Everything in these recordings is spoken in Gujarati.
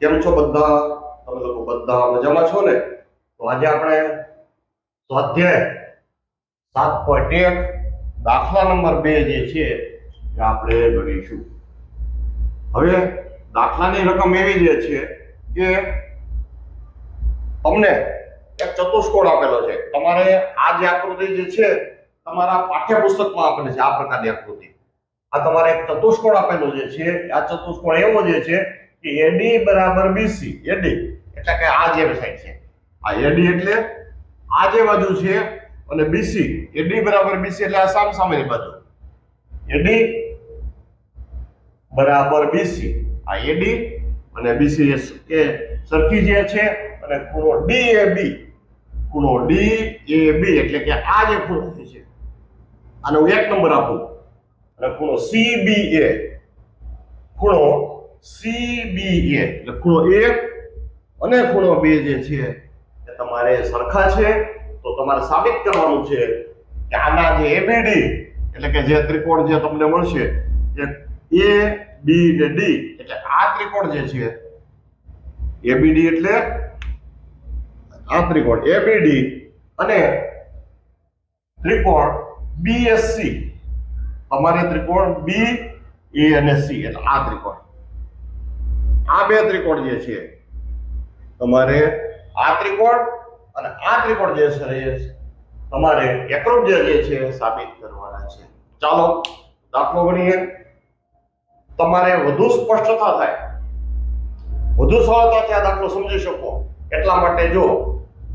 કેમ છો બધા? તમે લોકો બધા મજામાં છો ને? તો આજે આપણે સ્વાધ્યાય સાત પોઈન્ટ એક, દાખલા નંબર બે જે છે, એ આપણે ગણીશું. હવે દાખલાની રકમ એવી જે છે કે તમને એક ચતુષ્કોણ આપેલો છે. તમારે આ જે આકૃતિ જે છે, તમારા પાઠ્યપુસ્તકમાં આપેલી છે, આ પ્રકારની આકૃતિ. આ તમારે એક ચતુષ્કોણ આપેલો જે છે, આ ચતુષ્કોણ એવો જે છે એડી બરાબર બીસી એડી એટલે કે આ જે સાઈડ છે. આ એડી એટલે આ જે બાજુ છે અને બીસી એડી બરાબર બીસી એટલે આ સામ સામેની બાજુ. એડી બરાબર બીસી આ એડી અને બીસી એ સરખી જે છે અને ખૂણો ડી એ બી ખૂણો ડી એ બી એટલે કે આ જે ખૂણો છે. આનો એક નંબર આપું. અને ખૂણો સી બી એ ખૂણો સી બી એ એટલે ખૂણો એક અને ખૂણો બે જે છે એ તમારે સરખા છે. તો તમારે સાબિત કરવાનું છે કે આના જે એબીડી એટલે કે જે ત્રિકોણ જે તમને મળશે એ બી ને ડી એટલે આ ત્રિકોણ જે છે એબીડી એટલે આ ત્રિકોણ એબીડી અને ત્રિકોણ બીએસસી તમારે ત્રિકોણ બી એ અને સી એટલે આ ત્રિકોણ. આ બે ત્રિકોણ જે છે, તમારે આ ત્રિકોણ અને આ ત્રિકોણ જે છે તમારે એકરૂપ જે છે સાબિત કરવાના છે. ચાલો, દાખલો ગણીએ તમારે વધુ સ્પષ્ટતા થાય. વધુ સરળતાથી આ દાખલો સમજી શકો. એટલા માટે જો,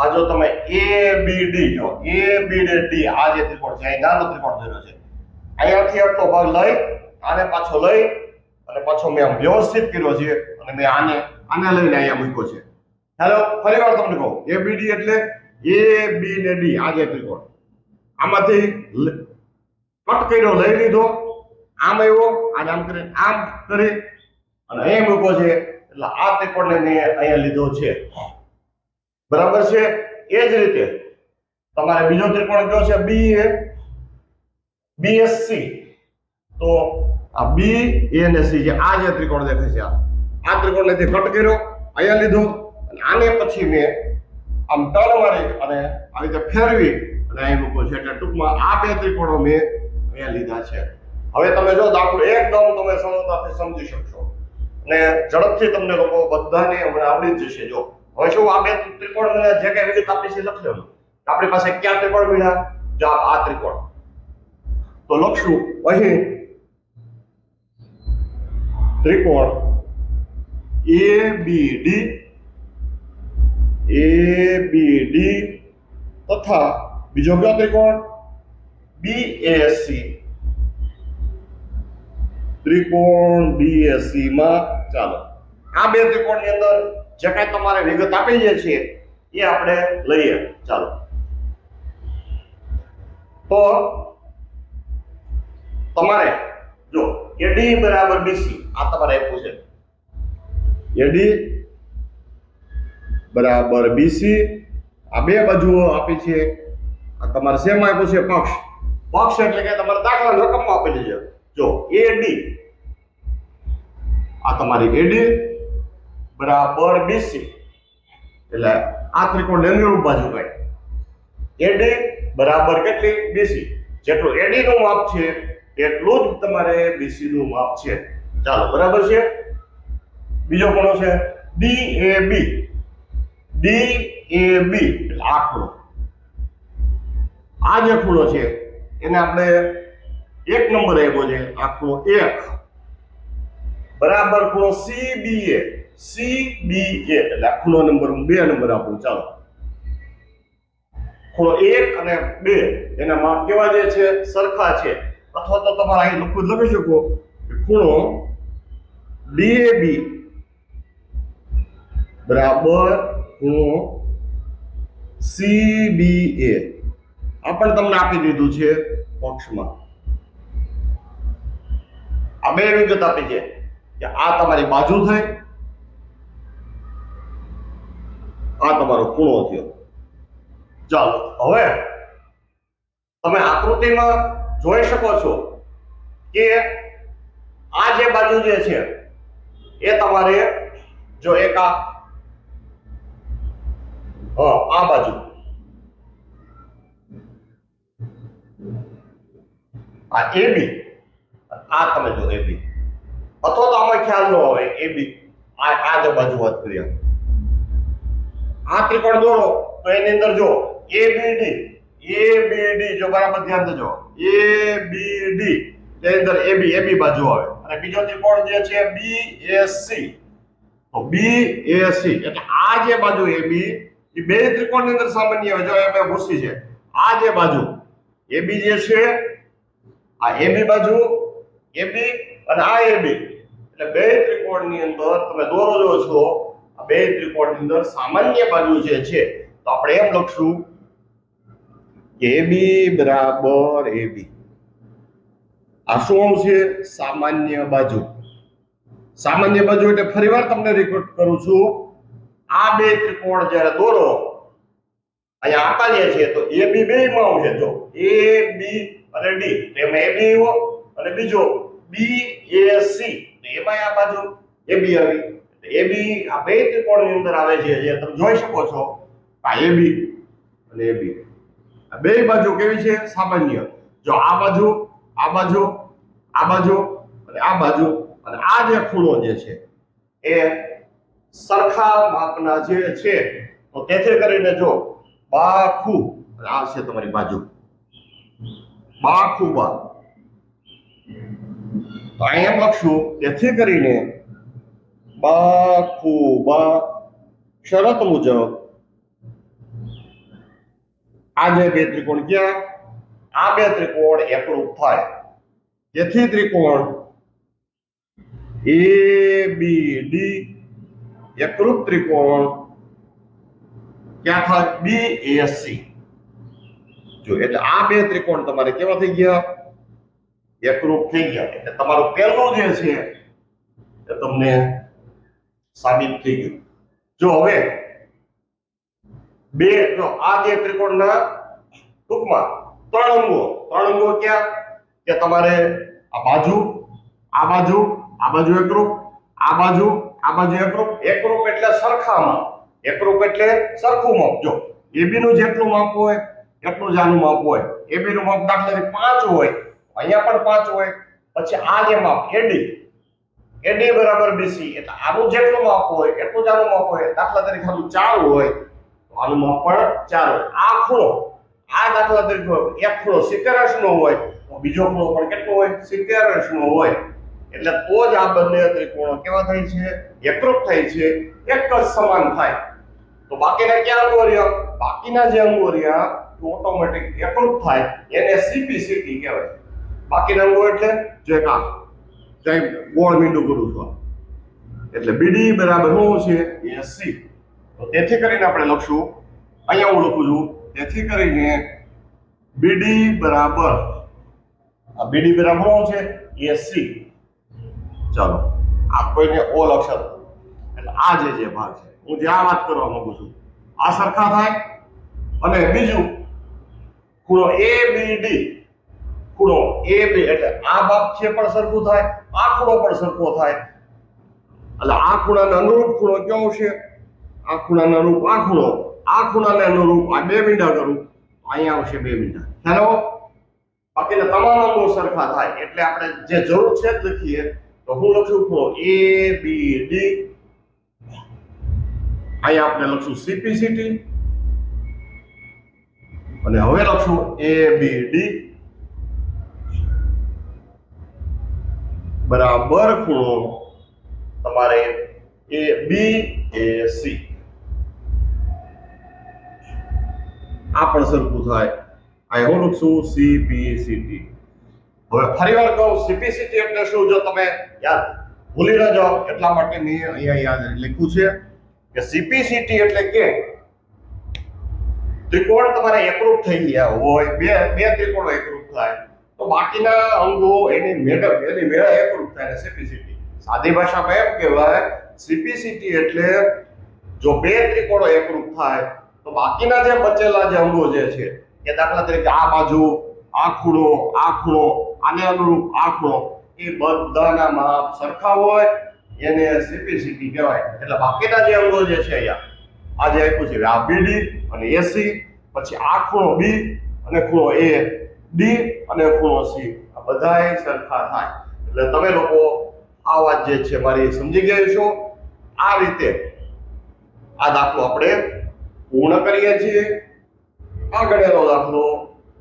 આ જો તમે એ બી ડી જો એ બી ડી આ જે ત્રિકોણ છે, અહીં નાનો ત્રિકોણ દોર્યો છે. અહીંયાથી આટલો ભાગ લઈ, આને પાછો લઈ અને પાછો મેં વ્યવસ્થિત કર્યો છે અને મેં આને આને લઈને અહીંયા મૂક્યો છે. હેલો ફરી વાર તમને કહું એ બી ડી એટલે એ બી ને ડી આ જે ત્રિકોણ. આમાંથી કટ કર્યો, લઈ લીધો, આમ આવ્યો આને આમ કરી આમ કરી, અને અહીંયા મૂક્યો છે, એટલે આ ત્રિકોણને મેં અહીંયા લીધો છે. બરાબર છે? એ જ રીતે, તમારે બીજો ત્રિકોણ કયો છે? બી એ બીએસસી તો આ બી એ અને સી જે આ જે ત્રિકોણ દેખાય છે આ. આ ત્રિકોણને તે કટ કર્યો, અહીંયા લીધો, અને આને પછી મેં આમ ટર્ન મારી અને આવી રીતે ફેરવી અને અહીં મૂક્યો છે. એટલે ટૂંકમાં આ બે ત્રિકોણો મેં અહીંયા લીધા છે. હવે તમે જો દાખલો એકદમ તમે સરળતાથી સમજી શકશો. અને ઝડપથી તમને લોકો બધાને હમણાં આવડી જશે. જો હવે શું આ બે ત્રિકોણ જે કઈ વિગત આપી છે લખી આપણી પાસે ક્યાં ત્રિકોણ મળ્યા જો આ આ ત્રિકોણ. તો લખશું અહીં ત્રિકોણ. એ બી ડી એ બી ડી તથા બીજો કયો ત્રિકોણ? બી એ સી ત્રિકોણ બીએસસી માં. ચાલો. આ બે ત્રિકોણની અંદર જે કાંઈ તમારે વિગત આપી છે છે એ આપણે લઈએ. ચાલો. તો, તમારે, જો એડી બરાબર બીસી આ તમારે આપ્યું છે. એડી બરાબર બીસી આ બે બાજુઓ આપી છે. આ તમારે શેમાં આપ્યું છે? પક્ષ. પક્ષ એટલે કે તમારે દાખલા રકમમાં આપેલી છે જો એડી. આ તમારી એડી બરાબર બીસી એટલે આ ત્રિકોણ લેંગડું બાજુ કઈ. એડી બરાબર કેટલી? બીસી જેટલું એડી નું માપ છે એટલું જ તમારે બીસી નું માપ છે. ચાલો, બરાબર છે? બીજો કોનો છે ડી એ બી ડી એ બી એટલે આ આ જે ખૂણો છે, એને આપણે એક નંબર આપ્યો છે, આ ખૂણો એક. બરાબર ખૂણો C B A C B એ એટલે આ ખૂણો નંબર હું બે નંબર આપું, ચાલો. ખૂણો એક અને બે, એના માપ કેવા જે છે? સરખા છે. અથવા તો તમારે અહીં લખવું લખી શકો કે ખૂણો ડીએબી બરાબર ખૂણો સીબીએ આ પણ તમને આપી દીધું છે પક્ષમાં. આ બે વિગત આપી છે કે આ તમારી બાજુ થઈ, આ તમારો ખૂણો થયો. ચાલો, હવે તમે આકૃતિમાં જોઈ શકો છો કે આ જે બાજુ જે છે, એ તમારે જો એક આ આ બાજુ. આ એબી આ તમે જો AB અથવા તો આમાં ખ્યાલ ન આવે AB આ આ જે બાજુ વાત કરીએ આ ત્રિકોણ દોરો, તો એની અંદર જો ABD ABD જો બરાબર ધ્યાન દેજો. ABD તેની અંદર AB AB બાજુ આવે. અને બીજો ત્રિકોણ જે છે બી એ સી તો બી એ સી એટલે આ જે બાજુ AB એ બે ત્રિકોણની અંદર સામાન્ય હોય. જો એમાં ભૂસી છે. આ જે બાજુ AB જે છે, આ AB બાજુ AB અને આ AB એટલે બે ત્રિકોણની અંદર તમે દોરો જો છો, આ બે ત્રિકોણની અંદર સામાન્ય બાજુ જે છે, તો આપણે એમ લખશું AB બરાબર એબી આ શું છે? સામાન્ય બાજુ. સામાન્ય બાજુ એટલે ફરીવાર તમને રિપોર્ટ કરું છું. આ બે ત્રિકોણ જ્યારે દોરો, અહીંયા આકારીય છે, તો AB બે માં આવશે. જો બી અને ડી. એમાં AB આવ્યો અને બીજો બી એ સી એમાં આ બાજુ AB આવી. એ બી આ બે ત્રિકોણની અંદર આવે છે, જે તમે જોઈ શકો છો. આ AB અને એ આ બે બાજુ કેવી છે? સામાન્ય. જો આ બાજુ આ બાજુ આ બાજુ અને આ બાજુ અને આ જે ખૂણો જે છે એ સરખા માપના જે છે, તો તેથી કરીને જો બાખુ આ છે તમારી બાજુ. બાખુ બા અહીંયા એમ લખશું, તેથી કરીને બાખુ બા શરત મુજબ આ જે બે ત્રિકોણ ક્યાં? આ બે ત્રિકોણ એકરૂપ થાય. જેથી ત્રિકોણ એ બી ડી એકરૂપ ત્રિકોણ ક્યાં થાય? બી એ સી જો, એટલે આ બે ત્રિકોણ તમારે કેવા થઈ ગયા? એકરૂપ થઈ ગયા. એટલે તમારું પહેલું જે છે એ તમને સાબિત થઈ ગયું. જો હવે બે જો આ બે ત્રિકોણના ટૂંકમાં ત્રણ અંગો ત્રણ અંગો ક્યાં? કે તમારે આ બાજુ આ બાજુ આ બાજુ એકરૂપ આ બાજુ આ બાજુ એકરૂપ એકરૂપ એટલે સરખામાં એકરૂપ એટલે સરખું માપ. જો એબી નું જેટલું માપ હોય, એટલું જ આનું માપ હોય. એબી નું માપ દાખલા તરીકે પાંચ હોય, અહીંયા પણ પાંચ હોય, પછી આ જે માપ એડી એડી બરાબર બીસી એટલે આનું જેટલું માપ હોય, એટલું જ આનું માપ હોય. દાખલા તરીકે આનું ચાર હોય તો પણ ચાલો. આ ખૂણો, આ દાખલા તરીકે એક ખૂણો સિત્તેર અંશનો હોય, તો બીજો ખૂણો પણ કેટલો હોય? સિત્તેર અંશનો હોય. એટલે તો જ આ બંને ત્રિકોણો કેવા થાય છે? એકરૂપ થાય છે. એક જ સમાન થાય. તો બાકીના ક્યાં અંગો બાકીના જે અંગો રહ્યા ઓટોમેટિક એકરૂપ થાય. એને સીપીસીટી કહેવાય. બાકીના અંગો એટલે જે જઈ ગોળ મીંડું કરું છું. એટલે બીડી બરાબર શું છે? એસી તો તેથી કરીને આપણે લખશું, અહીંયા હું લખું છું, તેથી કરીને બીડી બરાબર, આ બીડી બરાબર શું છે? એસી ચાલો, આ કોઈને ઓ લક્ષણ એટલે આ જે જે ભાગ છે, હું જે આ વાત કરવા માંગુ છું, આ સરખા થાય? અને બીજું, ખૂણો એ બી ડી ખૂણો એ બી એટલે આ ભાગ છે પણ સરખું થાય, આ ખૂણો પણ સરખો થાય. એટલે આ ખૂણાને અનુરૂપ ખૂણો કયો છે? આ ખૂણાને અનુરૂપ આ ખૂણો આ ખૂણાને અનુરૂપ, આ બે મીંડા કરું, અહીંયા આવશે બે મીંડા. હેલો? બાકીના તમામ અંગો સરખા થાય. એટલે આપણે જે જરૂર છે જ લખીએ. તો હું લખું ખૂણો એ બી ડી અહીંયા આપણે લખશું સીપીસીટી અને હવે લખશું એ બી ડી બરાબર ખૂણો તમારે એ બી એ સી આ પણ સરખું થાય. આ હું લખશું સીપીસીટી હવે ફરીવાર કહું સીપીસીટી એટલે શું? જો તમે યાદ ભૂલી ન જાઓ, એટલા માટે મેં અહીંયા યાદ લખ્યું છે કે સીપીસીટી એટલે કે ત્રિકોણ તમારે એકરૂપ થઈ ગયા હોય, બે બે ત્રિકોણો એકરૂપ થાય. તો બાકીના અંગો એની મેળવ એની મેળા એકરૂપ થાય સીપીસીટી સાદી ભાષામાં એમ કહેવાય સીપીસીટી એટલે જો બે ત્રિકોણો એકરૂપ થાય તો બાકીના જે બચેલા જે અંગો જે છે કે દાખલા તરીકે આ બાજુ, આ ખૂણો આ ખૂણો, આને અનુરૂપ આ ખૂણો, એ બધાના માપ સરખા હોય, એને સીપીસીટી કહેવાય. એટલે બાકીના જે અંગો જે છે અહીંયા આ જે આપ્યું છે આ બીડી અને એસી પછી આ ખૂણો બી અને ખૂણો એ ડી અને ખૂણો સી આ બધાય સરખા થાય. એટલે તમે લોકો આ વાત જે છે મારી સમજી ગયા છો? આ રીતે આ દાખલો આપણે પૂર્ણ કરીએ છીએ. આ ગણેલો દાખલો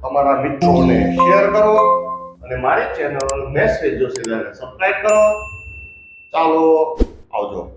તમારા મિત્રોને શેર કરો અને મારી ચેનલ મેસેજ જોશે સબસ્ક્રાઇબ કરો. ચાલો, આવજો.